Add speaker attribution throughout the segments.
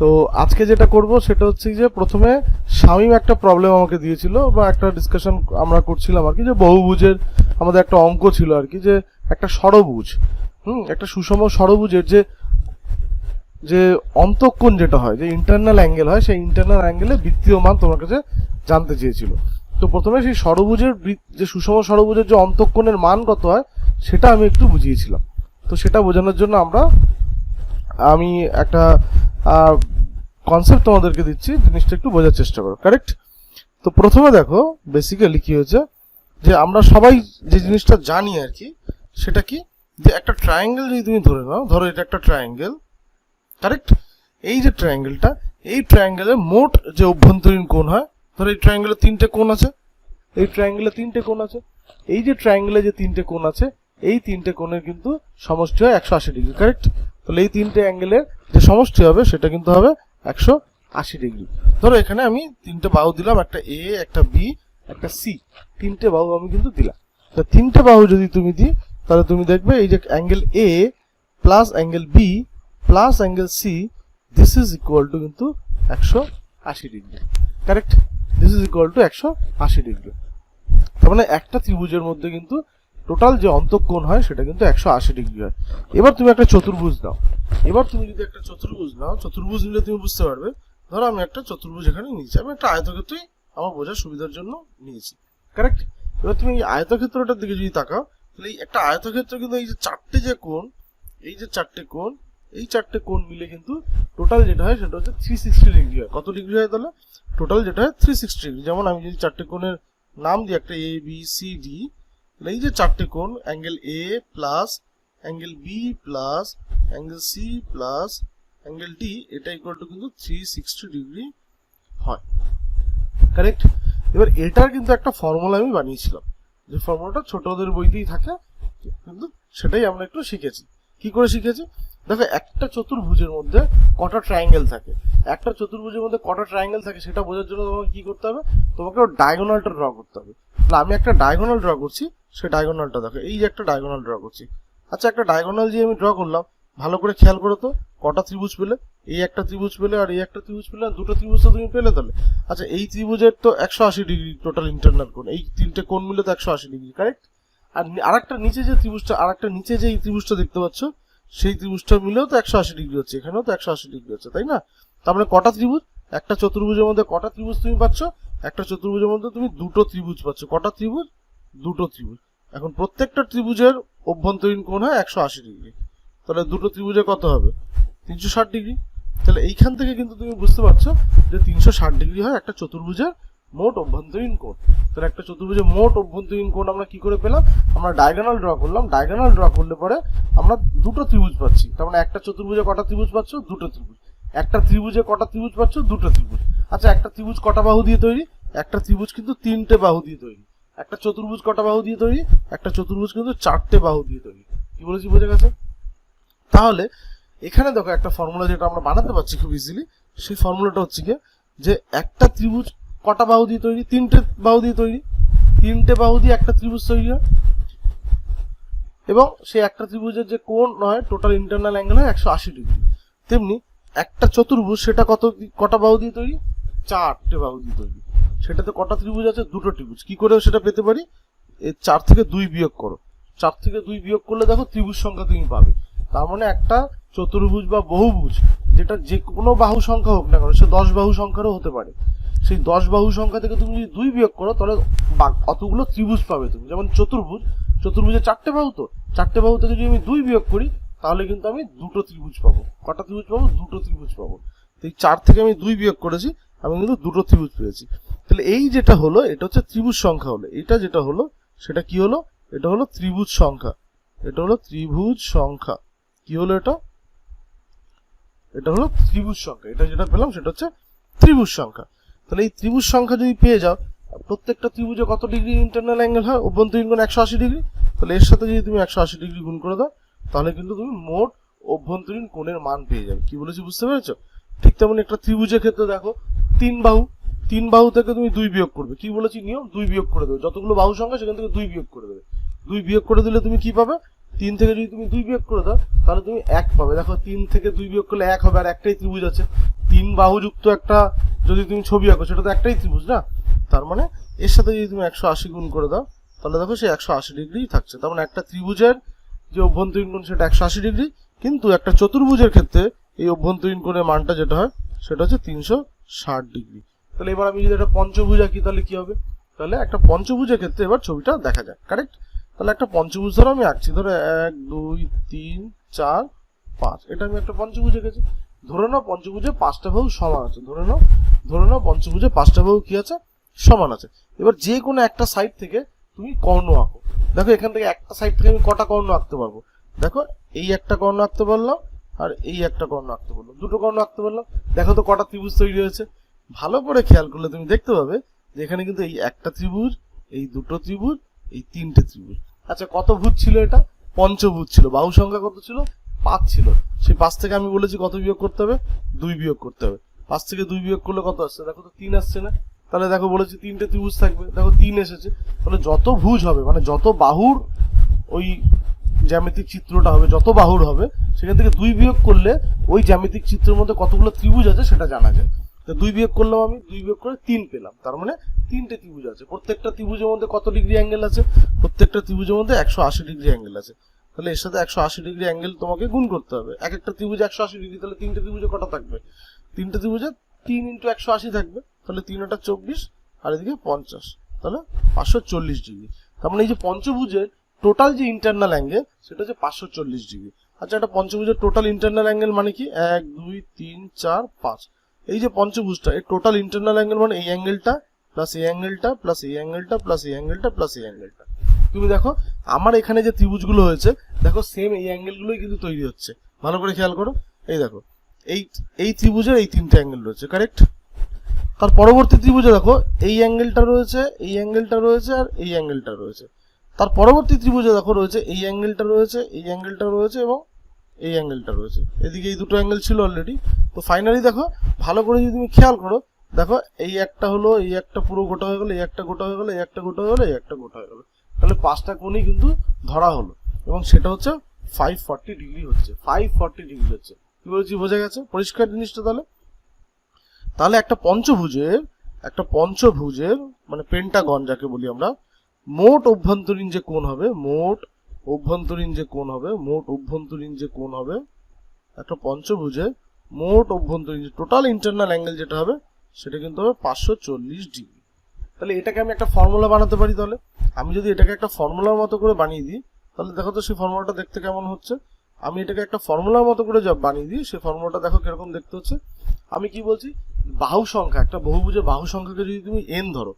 Speaker 1: তো আজকে যেটা করব সেটা হচ্ছে যে প্রথমে শামীম একটা প্রবলেম আমাকে দিয়েছিল বা একটা ডিসকাশন আমরা করছিলাম আর কি, যে বহুভুজের আমাদের একটা অঙ্ক ছিল আর কি, যে একটা ষড়ভুজ, হুম, একটা সুষম ষড়ভুজের যে যে অন্তঃকোণ যেটা হয়, যে ইন্টারনাল অ্যাঙ্গেল হয়, সেই ইন্টারনাল অ্যাঙ্গেলে বৃত্তীয় মান তোমার কাছে জানতে চেয়েছিল। তো প্রথমে সেই ষড়ভুজের যে সুষম ষড়ভুজের যে অন্তঃকোণের মান কত হয়, সেটা আমি একটু বুঝিয়েছিলাম। তো সেটা বোঝানোর জন্য আমরা, আমি একটা কনসেপ্ট তোমাদেরকে দিচ্ছি, জিনিসটা একটু বোঝার চেষ্টা করো কারেক্ট তো প্রথমে দেখো বেসিক্যালি কি হয়েছে? যে আমরা সবাই যে জিনিসটা জানি আর কি, সেটা কি? যে একটা ট্রায়াঙ্গেল যদি তুমি ধরে নাও, ধরো এটা একটা ট্রায়াঙ্গেল কারেক্ট এই যে ট্রায়াঙ্গেলটা এই ট্রায়াঙ্গেলের মোট যে অভ্যন্তরীণ কোণ হয়, ধরো এই ট্রায়াঙ্গেলে তিনটে কোণ আছে, এই ট্রায়াঙ্গেলে তিনটে কোণ আছে, এই যে ট্রায়াঙ্গেলে যে তিনটে কোণ আছে, এই তিনটে কোণের কিন্তু সমষ্টি হয় একশো আশি ডিগ্রি কারেক্ট তাহলে এই তিনটে অ্যাঙ্গেলের যে সমষ্টি হবে, সেটা কিন্তু হবে একশো আশি ডিগ্রি। ধরো এখানে আমি তিনটে বাহু দিলাম, একটা এ একটা বি একটা সি তিনটে বাহু আমি কিন্তু দিলাম। তো তিনটে বাহু যদি তুমি দিই, তাহলে তুমি দেখবে এই যে angle A plus angle B plus angle C this is equal to কিন্তু একশো আশি degree. Correct this is equal to একশো আশি ডিগ্রি। তার মানে একটা ত্রিভুজের মধ্যে কিন্তু টোটাল যে অন্তঃকোণ হয়, সেটা কিন্তু একশো আশি ডিগ্রি হয়। এবার তুমি একটা চতুর্ভুজ নাও। এবার তুমি যদি একটা চতুর্ভুজ নাও, চতুর্ভুজ নিলে তুমি বুঝতে পারবে, ধরো আমি একটা চতুর্ভুজ এখানে নিয়েছি, আমি একটা আয়তক্ষেত্রই আমার বোঝার সুবিধার জন্য নিয়েছি। কারেক্ট এবার তুমি এই আয়তক্ষেত্রটার দিকে যদি তাকাও, তাহলে এই একটা আয়তক্ষেত্র কিন্তু এই যে চারটে যে কোণ, এই যে চারটে কোণ, এই চারটে কোণ মিলে কিন্তু টোটাল যেটা হয়, সেটা হচ্ছে থ্রি সিক্সটি ডিগ্রি হয়। কত ডিগ্রি হয় তাহলে? টোটাল যেটা হয় থ্রি সিক্সটি ডিগ্রি যেমন আমি যদি চারটে কোণের নাম দিই, একটা এ বি সি ডি এই যে চারটে কোণ angle A plus angle B plus angle C plus angle D এটা ইকুয়াল টু কিন্তু থ্রি সিক্সটি ডিগ্রি হয়। কারেক্ট এবার এটার কিন্তু একটা ফর্মুলা আমি বানিয়েছিলাম। যে ফর্মুলাটা ছোটদের বইতেই থাকে, কিন্তু সেটাই আমরা একটু শিখেছি। কি করে শিখেছি? দেখো, একটা চতুর্ভুজের মধ্যে কটা ট্রায়াঙ্গেল থাকে। একটা চতুর্ভুজের মধ্যে কটা ট্রায়াঙ্গেল থাকে সেটা বোঝার জন্য তোমাকে কি করতে হবে? তোমাকে ডায়াগোনালটা ড্র করতে হবে। তাহলে আমি একটা ডায়াগোনাল ড্র করছি, সেই ডায়াগোনালটা দেখো, এই যে একটা ডায়াগোনাল ড্র করছি। আচ্ছা একটা ডায়াগোনাল যে আমি ড্র করলাম। ভালো করে খেয়াল করো তো, কটা ত্রিভুজ পেলে? এই একটা ত্রিভুজ পেলে আর এই একটা ত্রিভুজ পেলে দুটো ত্রিভুজ তো তুমি পেলে তাহলে। আচ্ছা এই ত্রিভুজের তো একশো আশি ডিগ্রি টোটাল ইন্টারনাল কোণ এই তিনটে কোণ মিলে তো একশো আশি ডিগ্রি কারেক্ট আর আরেকটা নিচে যে ত্রিভুজটা, আরেকটা নিচে যে এই ত্রিভুজটা দেখতে পাচ্ছ সেই ত্রিভুজটা মিলেও তো একশো আশি ডিগ্রি হচ্ছে, এখানেও তো একশো আশি ডিগ্রি হচ্ছে, তাই না? তার মানে কটা ত্রিভুজ? একটা চতুর্ভুজের মধ্যে কটা ত্রিভুজ তুমি পাচ্ছ? একটা চতুর্ভুজের মধ্যে তুমি দুটো ত্রিভুজ পাচ্ছ। কটা ত্রিভুজ? দুটো ত্রিভুজ। এখন প্রত্যেকটা ত্রিভুজের অভ্যন্তরীণ কোণ হয় একশো আশি ডিগ্রি। তাহলে দুটো ত্রিভুজে কত হবে? তিনশো ষাট ডিগ্রি। তাহলে এইখান থেকে কিন্তু তুমি বুঝতে পারছ যে তিনশো ষাট ডিগ্রি হয় একটা চতুর্ভুজের মোট অভ্যন্তরীণ কোণ। তাহলে একটা চতুর্ভুজের মোট অভ্যন্তরীণ কোণ আমরা কি করে পেলাম? আমরা ডায়াগোনাল ড্র করলাম। ডায়াগোনাল ড্র করলে পরে আমরা দুটো ত্রিভুজ পাচ্ছি। তার মানে একটা চতুর্ভুজে কটা ত্রিভুজ পাচ্ছ? দুটো ত্রিভুজ। একটা ত্রিভুজে কটা ত্রিভুজ পাচ্ছ? দুটো ত্রিভুজ। আচ্ছা একটা ত্রিভুজ কটা বাহু দিয়ে তৈরি? একটা ত্রিভুজ কিন্তু তিনটে বাহু দিয়ে তৈরি। একটা চতুর্ভুজ কটা বাহু দিয়ে তৈরি? একটা চতুর্ভুজ কিন্তু চারটে বাহু দিয়ে তৈরি। কি বলেছি, বোঝা গেছে? তাহলে এখানে দেখো একটা ফর্মুলা যেটা আমরা বানাতে পারছি খুব ইজিলি সেই ফর্মুলাটা হচ্ছে কি যে একটা ত্রিভুজ কটা বাহু দিয়ে তৈরি? তিনটে বাহু দিয়ে তৈরি। তিনটে বাহু দিয়ে একটা ত্রিভুজ তৈরি হয়। এবং সেই একটা ত্রিভুজের যে কোণ হয় টোটাল ইন্টারনাল অ্যাঙ্গেল হয় একশো আশি ডিগ্রি তেমনি একটা চতুর্ভুজ, সেটা কত কটা বাহু দিয়ে তৈরি? চারটে বাহু দিয়ে তৈরি। সেটাতে কটা ত্রিভুজ আছে? দুটো ত্রিভুজ। কি করে সেটা পেতে পারি? চার থেকে দুই বিয়োগ করো। চার থেকে দুই বিয়োগ করলে দেখো ত্রিভুজ সংখ্যা তুমি পাবে। তার মানে একটা চতুর্ভুজ বা বহুভুজ, যেটা যে কোনো বাহু সংখ্যা হোক না কেন, সে দশ বাহু সংখ্যারও হতে পারে। সেই দশ বাহু সংখ্যা থেকে তুমি যদি দুই বিয়োগ করো, তাহলে অতগুলো ত্রিভুজ পাবে তুমি। যেমন চতুর্ভুজ, চতুর্ভুজে চারটে বাহু তো। চারটে বাহু থেকে যদি আমি দুই বিয়োগ করি, তাহলে কিন্তু আমি দুটো ত্রিভুজ পাবো। কটা ত্রিভুজ পাবো? দুটো ত্রিভুজ পাবো। তো এই চার থেকে আমি দুই বিয়োগ করেছি, আমি কিন্তু দুটো ত্রিভুজ পেয়েছি। তাহলে এই যেটা হলো, এটা হচ্ছে ত্রিভুজ সংখ্যা হলো। এটা যেটা হলো, সেটা কি হলো? এটা হলো ত্রিভুজ সংখ্যা। এটা হলো ত্রিভুজ সংখ্যা। কি হলো এটা? এটা হলো ত্রিভুজ সংখ্যা। এটা যেটা পেলাম, সেটা হচ্ছে ত্রিভুজ সংখ্যা। তাহলে এই ত্রিভুজ সংখ্যা যদি পেয়ে যাও, প্রত্যেকটা ত্রিভুজে কত ডিগ্রি ইন্টারনাল অ্যাঙ্গেল হয়? অভ্যন্তরীণ কোণ একশো আশি ডিগ্রি। তাহলে এর সাথে যদি তুমি একশো আশি ডিগ্রি গুণ করে দাও, তাহলে কিন্তু তুমি মোট অভ্যন্তরীণ কোণের মান পেয়ে যাবে। কি বলেছি বুঝতে পেরেছ? ঠিক তেমন একটা ত্রিভুজের ক্ষেত্রে দেখো, তিন বাহু। তিন বাহু থেকে তুমি দুই বিয়োগ করবে। কি বলেছি? নিয়ম, দুই বিয়োগ করে দেবে। যতগুলো বাহু সংখ্যা, সেখান থেকে দুই বিয়োগ করে দেবে। দুই বিয়োগ করে দিলে তুমি কি পাবে? তিন থেকে যদি তুমি দুই বিয়োগ করে দাও, তাহলে তুমি এক পাবে। দেখো, তিন থেকে দুই বিয়োগ করলে এক হবে, আর একটাই ত্রিভুজ আছে। তিন বাহুযুক্ত একটা যদি তুমি ছবি আঁকো, সেটা তো একটাই ত্রিভুজ না? তার মানে এর সাথে যদি তুমি একশো আশি গুণ করে দাও, তাহলে দেখো সে একশো আশি ডিগ্রি থাকছে। তার মানে একটা ত্রিভুজের যে অভ্যন্তরীণ কোণ, সেটা একশো আশি ডিগ্রি, কিন্তু একটা চতুর্ভুজের ক্ষেত্রে এই অভ্যন্তরীণ কোণের মানটা যেটা হয়, সেটা হচ্ছে তিনশো ষাট ডিগ্রি। তাহলে এবার আমি যদি একটা পঞ্চভুজ আঁকি, তাহলে কি হবে? তাহলে একটা পঞ্চভুজের ক্ষেত্রে এবার ছবিটা দেখা যায় কারেক্ট তাহলে একটা পঞ্চভুজ ধরো আমি আঁকছি, ধরো এক, দুই, তিন, চার, পাঁচ। এটা আমি একটা পঞ্চভুজ এঁকেছি। ধরে নাও পঞ্চভুজে পাঁচটা বাহু সমান আছে। ধরে নাও ধরে নাও পঞ্চভুজে পাঁচটা বাহু কি আছে? সমান আছে। এবার যে কোনো একটা সাইড থেকে তুমি কর্ণ আঁকো। দেখো এখান থেকে একটা সাইড থেকে আমি কটা কর্ণ আঁকতে পারব? দেখো, এই একটা কর্ণ আঁকতে পারলাম আর এই একটা কর্ণ আঁকতে পারলাম। দুটো কর্ণ আঁকতে পারলাম। দেখো তো কটা ত্রিভুজ তৈরি হয়েছে। ভালো করে খেয়াল করলে তুমি দেখতে পাবে যে এখানে কিন্তু এই একটা ত্রিভুজ, এই দুটো ত্রিভুজ, এই তিনটে ত্রিভুজ। আচ্ছা কত ভুজ ছিল এটা? পঞ্চভুজ ছিল। বাহু সংখ্যা কত ছিল? পাঁচ ছিল। সেই পাঁচ থেকে আমি বলেছি কত বিয়োগ করতে হবে? দুই বিয়োগ করতে হবে। পাঁচ থেকে দুই বিয়োগ করলে কত আসছে? দেখো তো তিন আসছে না। তাহলে দেখো বলেছি তিনটে ত্রিভুজ থাকবে। দেখো তিন এসেছে। তাহলে যত ভুজ হবে মানে যত বাহুর ওই জ্যামিতিক চিত্রটা হবে, যত বাহুর হবে, সেখান থেকে দুই বিয়োগ করলে ওই জ্যামিতিক চিত্রের মধ্যে কতগুলো ত্রিভুজ আছে সেটা জানা যায়। তো দুই বিয়োগ করলাম আমি, দুই বিয়োগ করে তিন পেলাম। তার মানে তিনটে ত্রিভুজ আছে। প্রত্যেকটা ত্রিভুজের মধ্যে কত ডিগ্রি অ্যাঙ্গেল আছে? প্রত্যেকটা ত্রিভুজের মধ্যে একশো আশি ডিগ্রি অ্যাঙ্গেল আছে। তাহলে এর সাথে একশো আশি ডিগ্রি অ্যাঙ্গেল তোমাকে গুণ করতে হবে। এক একটা ত্রিভুজ একশো আশি ডিগ্রি তাহলে তিনটে ত্রিভুজে কটা থাকবে? তিনটে ত্রিভুজে তিন ইন্টু একশো আশি থাকবে, তাহলে তিন ওটা চব্বিশ, আর এদিকে পঞ্চাশ, তাহলে পাঁচশো চল্লিশ ডিগ্রি তার মানে এই যে পঞ্চভুজের টোটাল যে ইন্টারনাল অ্যাঙ্গেল সেটা হচ্ছে পাঁচশো চল্লিশ ডিগ্রি আচ্ছা একটা পঞ্চভুজের টোটাল ইন্টারনাল অ্যাঙ্গেল মানে কি? এক, দুই, তিন, চার, পাঁচ। এই যে পঞ্চভুজটা এই টোটাল ইন্টারনাল অ্যাঙ্গেল মানে এই অ্যাঙ্গেলটা প্লাস এই অ্যাঙ্গেলটা প্লাস এই অ্যাঙ্গেলটা প্লাস এই অ্যাঙ্গেলটা প্লাস এই অ্যাঙ্গেলটা তুমি দেখো, আমার এখানে যে ত্রিভুজগুলো হয়েছে, দেখো সেম এই অ্যাঙ্গেলগুলোই কিন্তু তৈরি হচ্ছে। ভালো করে খেয়াল করো। এই দেখো, এই এই ত্রিভুজের এই তিনটে অ্যাঙ্গেল রয়েছে কারেক্ট তার পরবর্তী ত্রিভুজে দেখো, এই অ্যাঙ্গেলটা রয়েছে, এই অ্যাঙ্গেলটা রয়েছে, আর এই অ্যাঙ্গেলটা রয়েছে। তার পরবর্তী ত্রিভুজে দেখো রয়েছে, এই অ্যাঙ্গেলটা রয়েছে, এই অ্যাঙ্গেলটা রয়েছে এবং এই অ্যাঙ্গেলটা রয়েছে। এদিকে এই দুটো অ্যাঙ্গেল ছিল অলরেডি তো ফাইনালি দেখো, ভালো করে যদি তুমি খেয়াল করো, দেখো, এই একটা হলো, এই একটা পুরো গোটা হয়ে গেলো, এই একটা গোটা হয়ে গেলো, এই একটা গোটা হয়ে গেলো, এই একটা গোটা হয়ে গেলো। তাহলে পাঁচটা কোণই কিন্তু ধরা হলো। এবং সেটা হচ্ছে ফাইভ ফর্টি ডিগ্রি হচ্ছে। ফাইভ ফর্টি ডিগ্রি হচ্ছে। কি বলছি, বোঝা গেছে? পরিষ্কার জিনিসটা তাহলে? তাহলে একটা পঞ্চভুজের একটা পঞ্চভুজের মানে পেন্টাগন যাকে বলি আমরা, মোট অভ্যন্তরীণ যে কোণ হবে, মোট অভ্যন্তরীণ যে কোণ হবে, মোট অভ্যন্তরীণ যে কোণ হবে, একটা পঞ্চভুজে মোট অভ্যন্তরীণ টোটাল ইন্টারনাল অ্যাঙ্গেল যেটা হবে, সেটা কিন্তু হবে পাঁচশো চল্লিশ ডিগ্রি তাহলে এটাকে আমি একটা ফর্মুলা বানাতে পারি তাহলে? আমি যদি এটাকে একটা ফর্মুলার মতো করে বানিয়ে দিই, তাহলে দেখো তো সেই ফর্মুলাটা দেখতে কেমন হচ্ছে। আমি এটাকে একটা ফর্মুলার মতো করে বানিয়ে দিই, সেই ফর্মুলাটা দেখো কীরকম দেখতে হচ্ছে। আমি কি বলছি? বাহু সংখ্যা, একটা বহুভুজের বাহু সংখ্যাকে যদি তুমি এন ধরো,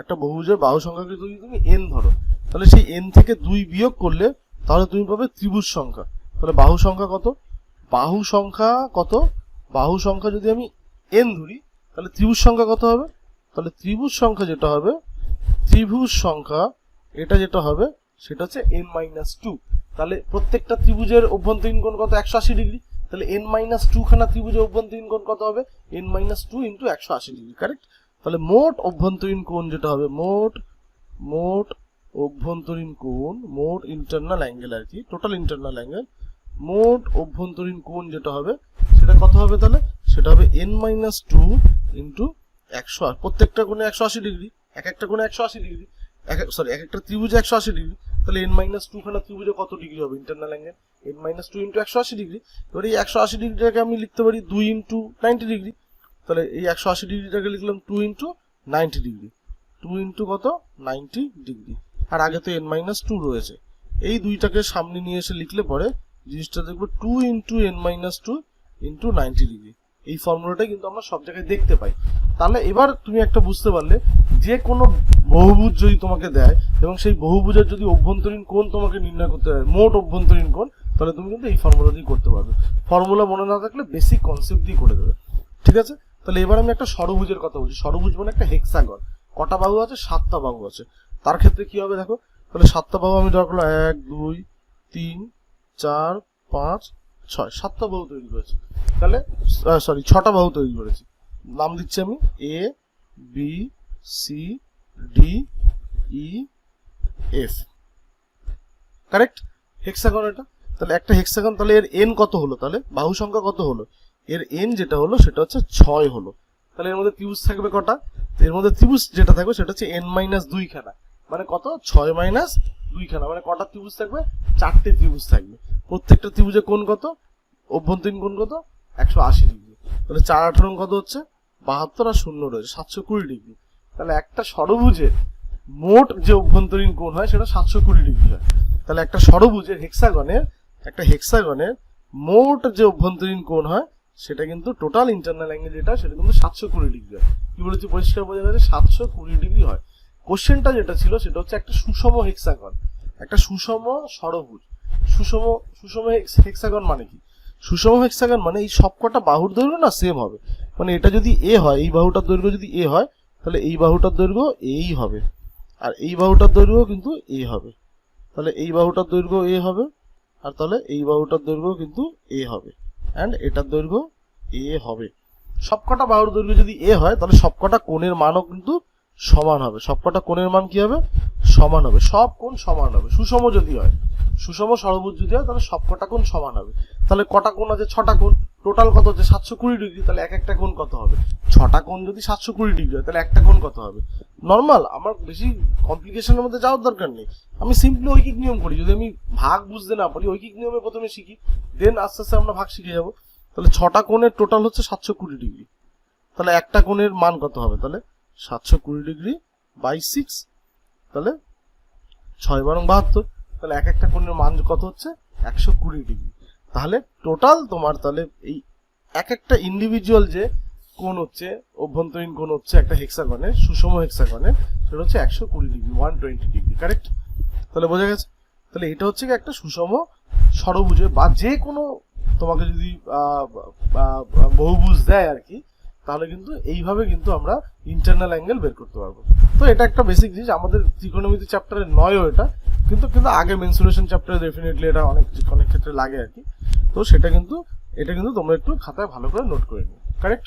Speaker 1: একটা বহুভুজের বাহু সংখ্যাকে যদি তুমি এন ধরো, তাহলে সেই এন থেকে দুই বিয়োগ করলে তাহলে তুমি পাবে ত্রিভুজ সংখ্যা। তাহলে বাহু সংখ্যা কত? বাহু সংখ্যা কত? বাহু সংখ্যা যদি আমি এন ধরি, তাহলে ত্রিভুজ সংখ্যা কত হবে? তাহলে ত্রিভুজ সংখ্যা যেটা হবে, ত্রিভুজ সংখ্যা, এটা যেটা হবে, সেটা হচ্ছে এন মাইনাস টু তাহলে প্রত্যেকটা ত্রিভুজের অভ্যন্তরীণ কোণ কত? একশো আশি ডিগ্রি। তাহলে এন মাইনাস টু খানা ত্রিভুজের অভ্যন্তরীণ কোণ কত হবে? এন মাইনাস টু ইন্টু একশো আশি ডিগ্রি কারেক্ট তাহলে মোট অভ্যন্তরীণ কোণ যেটা হবে, মোট মোট অভ্যন্তরীণ কোণ, মোট ইন্টারনাল অ্যাঙ্গেল আর কি টোটাল ইন্টারনাল অ্যাঙ্গেল মোট অভ্যন্তরীণ কোণ যেটা হবে, সেটা কত হবে তাহলে? সেটা হবে এন মাইনাস টু ইন্টু একশো প্রত্যেকটা কোণে একশো আশি ডিগ্রি, এক একটা কোণে একশো আশি ডিগ্রি, এক সরি এক একটা ত্রিভুজে একশো আশি ডিগ্রি, তাহলে এন মাইনাস টু খানা ত্রিভুজে কত ডিগ্রি হবে internal angle n minus two into একশো আশি ডিগ্রি, এবার এই একশো আশি ডিগ্রিটাকে আমি লিখতে পারি দুই ইন্টু নাইনটি ডিগ্রি, তাহলে এই একশো আশি ডিগ্রিটাকে লিখলাম two into ninety degree two into কত? নাইনটি ডিগ্রি, আর আগে তো এন মাইনাস টু রয়েছে, এই দুইটাকে সামনে নিয়ে এসে লিখলে পরে জিনিসটা দেখব two into n minus two into ninety degree এই ফর্মুলাটা কিন্তু আমরা সব জায়গায় দেখতে পাই। তাহলে এবার তুমি একটা বুঝতে পারলে, যে কোনো বহুভুজ যদি তোমাকে দেয় এবং সেই বহুভুজের যদি অভ্যন্তরীণ কোণ তোমাকে নির্ণয় করতে হয় মোট অভ্যন্তরীণ কোণ, তাহলে তুমি কিন্তু এই ফর্মুলা দিয়ে করতে পারবে। ফর্মুলা মনে না থাকলে বেসিক কনসেপ্ট দিয়ে করে দেবে। ঠিক আছে? তাহলে এবার আমি একটা ষড়ভুজের কথা বলছি। ষড়ভুজ মানে একটা হেক্সাগন কটা বাহু আছে? সাতটা বাহু আছে। তার ক্ষেত্রে কি হবে দেখো? তাহলে সাতটা বাহু আমি ধর করলাম এক, দুই, তিন, চার, পাঁচ, ছয়। সাতটা বাহু তৈরি করেছি। তাহলে সরি ছটা বাহু তৈরি করেছি। নাম দিচ্ছি আমি A B C D E F correct hexagon এটা? তাহলে একটা হেক্সাগন তাহলে এর এন কত হলো তাহলে? বাহু সংখ্যা কত হলো? এর এন যেটা হলো, সেটা হচ্ছে ছয় হলো। তাহলে এর মধ্যে ত্রিভুজ থাকবে কটা? এর মধ্যে ত্রিভুজ যেটা থাকবে, সেটা হচ্ছে এন মাইনাস দুইখানা মানে কত? ছয় মাইনাস দুইখানা মানে কটা ত্রিভুজ থাকবে? চারটে ত্রিভুজ থাকবে। প্রত্যেকটা ত্রিভুজে কোন কত? অভ্যন্তরীণ কোন কত? একশো আশি ডিগ্রি। তাহলে চার আঠারো কত হচ্ছে? বাহাত্তর আর শূন্য রয়েছে, সাতশো কুড়ি ডিগ্রি। তাহলে একটা ষড়ভুজের মোট যে অভ্যন্তরীণ কোণ হয়, সেটা সাতশো কুড়ি ডিগ্রি হয়। তাহলে একটা ষড়ভুজের হেক্সাগনের একটা হেক্সাগনের মোট যে অভ্যন্তরীণ কোণ হয়, সেটা কিন্তু টোটাল ইন্টারনাল অ্যাঙ্গেল যেটা, সেটা কিন্তু সাতশো কুড়ি ডিগ্রি হয়। কি বলেছি? পরিষ্কার বোঝা গেছে? সাতশো কুড়ি ডিগ্রি হয়। কোশ্চেনটা যেটা ছিল, সেটা হচ্ছে একটা সুষম হেক্সাগন একটা সুষম ষড়ভুজ। সুষম সুষম হেক্সাগন মানে কি? সুষম হেক্সাগন মানে এই সবকটা বাহুর দৈর্ঘ্য না সেম হবে? মানে এটা যদি এ হয়, এই বাহুটার দৈর্ঘ্য যদি এ হয়, তাহলে এই বাহুটার দৈর্ঘ্য এই হবে। আর এই বাহুটার দৈর্ঘ্য কিন্তু এ হবে। তাহলে এই বাহুটার দৈর্ঘ্য এ হবে, আর তাহলে এই বাহুটার দৈর্ঘ্য কিন্তু এ হবে। অ্যান্ড এটার দৈর্ঘ্য এ হবে। সবকটা বাহুর দৈর্ঘ্য যদি এ হয়, তাহলে সবকটা কোণের মানও কিন্তু সমান হবে। সবকটা কোণের মান কি হবে? সমান হবে। সব কোণ সমান হবে। সুষম যদি হয় সুষম ষড়ভুজ যদি হয় তাহলে সব কটা কোণ সমান হবে। তাহলে কটা কোণ আছে? ছটা কোণ। টোটাল কত হচ্ছে? সাতশো কুড়ি ডিগ্রি। তাহলে এক একটা কোণ কত হবে? ছটা কোণ যদি সাতশো কুড়ি ডিগ্রি হয়, তাহলে একটা কোণ কত হবে? নর্মাল আমার বেশি কমপ্লিকেশনের মধ্যে যাওয়ার দরকার নেই। আমি সিম্পলি ঐকিক নিয়ম করি। যদি আমি ভাগ বুঝতে না পারি, ঐকিক নিয়মে প্রথমে শিখি দেন আস্তে আস্তে আমরা ভাগ শিখে যাব। তাহলে ছটা কোণের টোটাল হচ্ছে সাতশো কুড়ি ডিগ্রি। তাহলে একটা কোণের মান কত হবে? তাহলে সাতশো কুড়ি ডিগ্রি বাই সিক্স তাহলে ছয় বারং বাহাত্তর। তাহলে এক একটা কোণের মান কত হচ্ছে? একশো কুড়ি ডিগ্রি। তাহলে টোটাল তোমার তাহলে এই এক একটা ইন্ডিভিজুয়াল যে কোণ হচ্ছে, অভ্যন্তরীণ কোণ হচ্ছে একটা হেক্সাগনের সুষম হেক্সাগনের সেটা হচ্ছে একশো কুড়ি degree one twenty degree correct তাহলে বোঝা গেছে? তাহলে এটা হচ্ছে কি একটা সুষম ষড়ভুজে বা যে কোনো তোমাকে যদি বহুভুজ দেয় আর কি, তাহলে কিন্তু এইভাবে কিন্তু আমরা ইন্টারনাল অ্যাঙ্গেল বের করতে পারব। তো এটা একটা বেসিক জিনিস, আমাদের ত্রিকোণমিতি চ্যাপ্টারে নয়ও এটা। কিন্তু কিন্তু আগে মেনসুরেশন চ্যাপ্টারে ডেফিনেটলি এটা অনেক অনেক ক্ষেত্রে লাগে আর কি। তো সেটা কিন্তু, এটা কিন্তু তোমরা একটু খাতায় ভালো করে নোট করে নিও। কারেক্ট